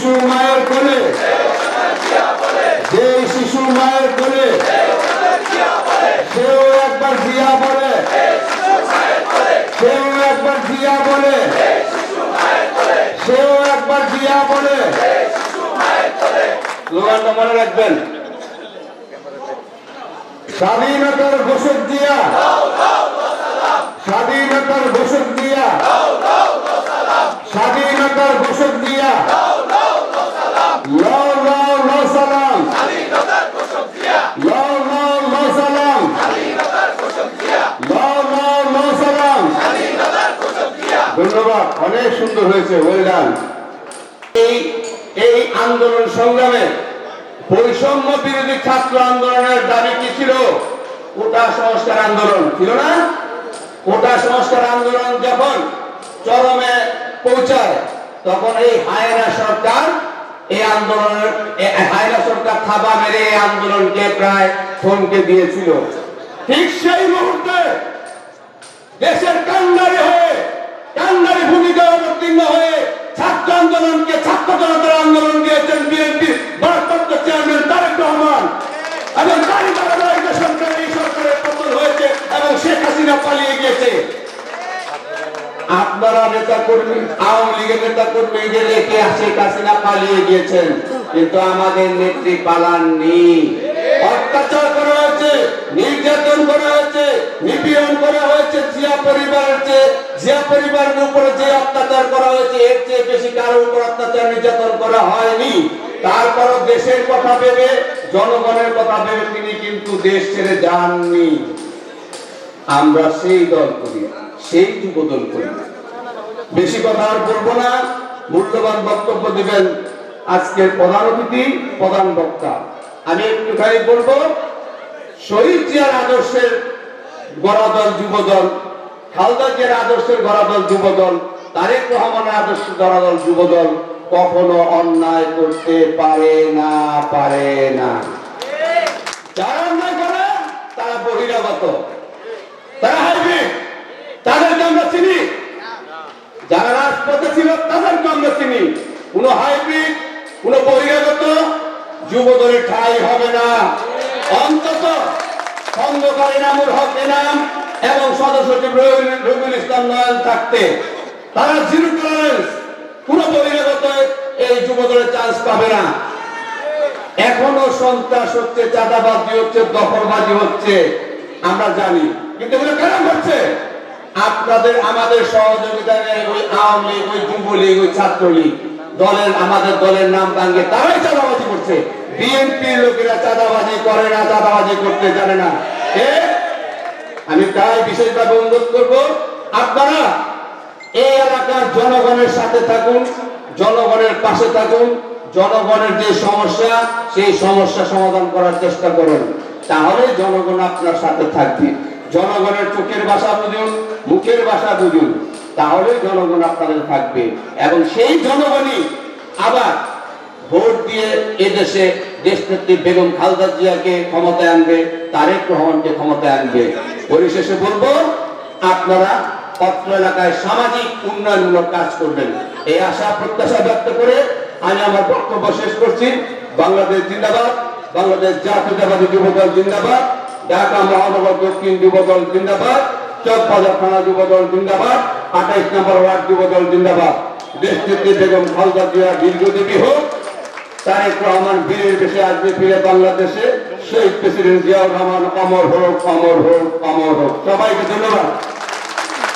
শিশু মায়ের কোলে। যে শিশু মায়ের কোলে, সেও একবার জিয়া বলে। সেও একবার জিয়া বলে। সেও একবার জিয়া বলে। স্লোগানটা মনে রাখবেন। স্বাধীনতার ঘোষক দিয়া স্বাধীনতার ঘোষক দিয়া স্বাধীনতার অনেক সুন্দর হয়েছে এই আন্দোলন সংগ্রামে বৈষম্য বিরোধী ছাত্র আন্দোলনের দাবি কি ছিল? কোটা সংস্কার আন্দোলন ছিল না। কোটা সংস্কার আন্দোলন যখন চরমে পৌঁছায়, তখন এই হায়না সরকার এই আন্দোলনের হায়না সরকার থাবা মেরে এই আন্দোলনকে প্রায় থমকে দিয়েছিল। ঠিক সেই মুহূর্তে আপনারা নেতা কর্মী, আওয়ামী লীগের নেতা কর্মীদের রেখে শেখ হাসিনা পালিয়ে গিয়েছেন? কিন্তু আমাদের নেত্রী পালাননি। অত্যাচার করা হয়েছে, নির্যাতন করা হয়েছে, নিপীড়ন করা হয়েছে, জিয়া পরিবারের চেয়ে, জিয়া পরিবারের উপরে যে অত্যাচার করা হয়েছে, এর চেয়ে বেশি কারও উপর অত্যাচার নির্যাতন করা হয়নি। তারপরও দেশের কথা ভেবে, জনগণের কথা ভেবে তিনি কিন্তু দেশ ছেড়ে যাননি। আমরা সেই দল করি। সেই যুবদল করি। বেশি কথা আর বলব না। মূল্যবান বক্তব্য দিবেন আজকের প্রধান অতিথি, প্রধান বক্তা। আমি একটুখানি বলব, শহীদ জিয়ার আদর্শের গড়াদল যুবদল খালদা জিয়ার আদর্শের গড়াদল যুবদল তারেক রহমানের আদর্শ গড়াদল যুবদল কখনো অন্যায় করতে পারে না পারে না। যারা অন্যায় করে, তারা বহিরাগত তারা হাইব্রিড তাদেরকে আমরা চিনি যারা রাজপথে ছিল তাদেরকে আমরা চিনি কোন হাইব্রিড, কোন বহিরাগত যুবদলের ঠাই হবে না। অন্তত খন্দকারী নামুর হক এনাম এবং সদস্য রবিউল- ইসলাম নয়ন থাকতে। তারা জিরো টলারেন্স কোন বহিরাগত এই যুবদলের চান্স পাবে না। এখনও সন্ত্রাস হচ্ছে, চাঁদাবাজি হচ্ছে, দখলবাজি হচ্ছে, আমরা জানি। কিন্তু এগুলো কেন করছে আপনাদের আমাদের সহযোগিতায় ওই আওয়ামী লীগ, ওই ওই ছাত্রলীগ দলের, আমাদের দলের নাম ভাঙ্গে তারাই চাঁদাবাজি করছে। বিএনপির লোকেরা চাঁদাবাজি করে না, চাঁদাবাজি করতে জানে না। আমি তাই বিশেষভাবে অনুরোধ করব, আপনারা এই এলাকার জনগণের সাথে থাকুন, জনগণের পাশে থাকুন, জনগণের যে সমস্যা, সেই সমস্যা সমাধান করার চেষ্টা করুন। তাহলে জনগণ আপনার সাথে থাকবে। জনগণের চোখের ভাষা বুঝুন মুখের ভাষা বুঝুন তাহলে জনগণ আপনাদের থাকবে। এবং সেই জনগণই আবার ভোট দিয়ে এদেশে দেশনেত্রী বেগম খালেদা জিয়াকে ক্ষমতায় আনবে, তারেক রহমানকে ক্ষমতায় আনবে। পরিশেষে বলব, আপনারা পত্র এলাকায় সামাজিক উন্নয়নমূলক কাজ করবেন। এই আশা, প্রত্যাশা ব্যক্ত করে আমি আমার বক্তব্য শেষ করছি। বাংলাদেশ জিন্দাবাদ, বাংলাদেশ জাতীয়তাবাদী যুবদল জিন্দাবাদ। ঢাকা মহানগর দক্ষিণ যুবদল জিন্দাবাদ, চকবাজার থানা যুবদল জিন্দাবাদ, আঠাইশ নম্বর ওয়ার্ড যুবদল জিন্দাবাদ। দেশটিতে বেগম খালদা জিয়া দীর্ঘদেবী হোক, তারেক রহমান বীরের বেশে আসবে ফিরে বাংলাদেশে, শহীদ প্রেসিডেন্ট জিয়াউর রহমান অমর হোক অমর হোক অমর হোক। সবাইকে ধন্যবাদ।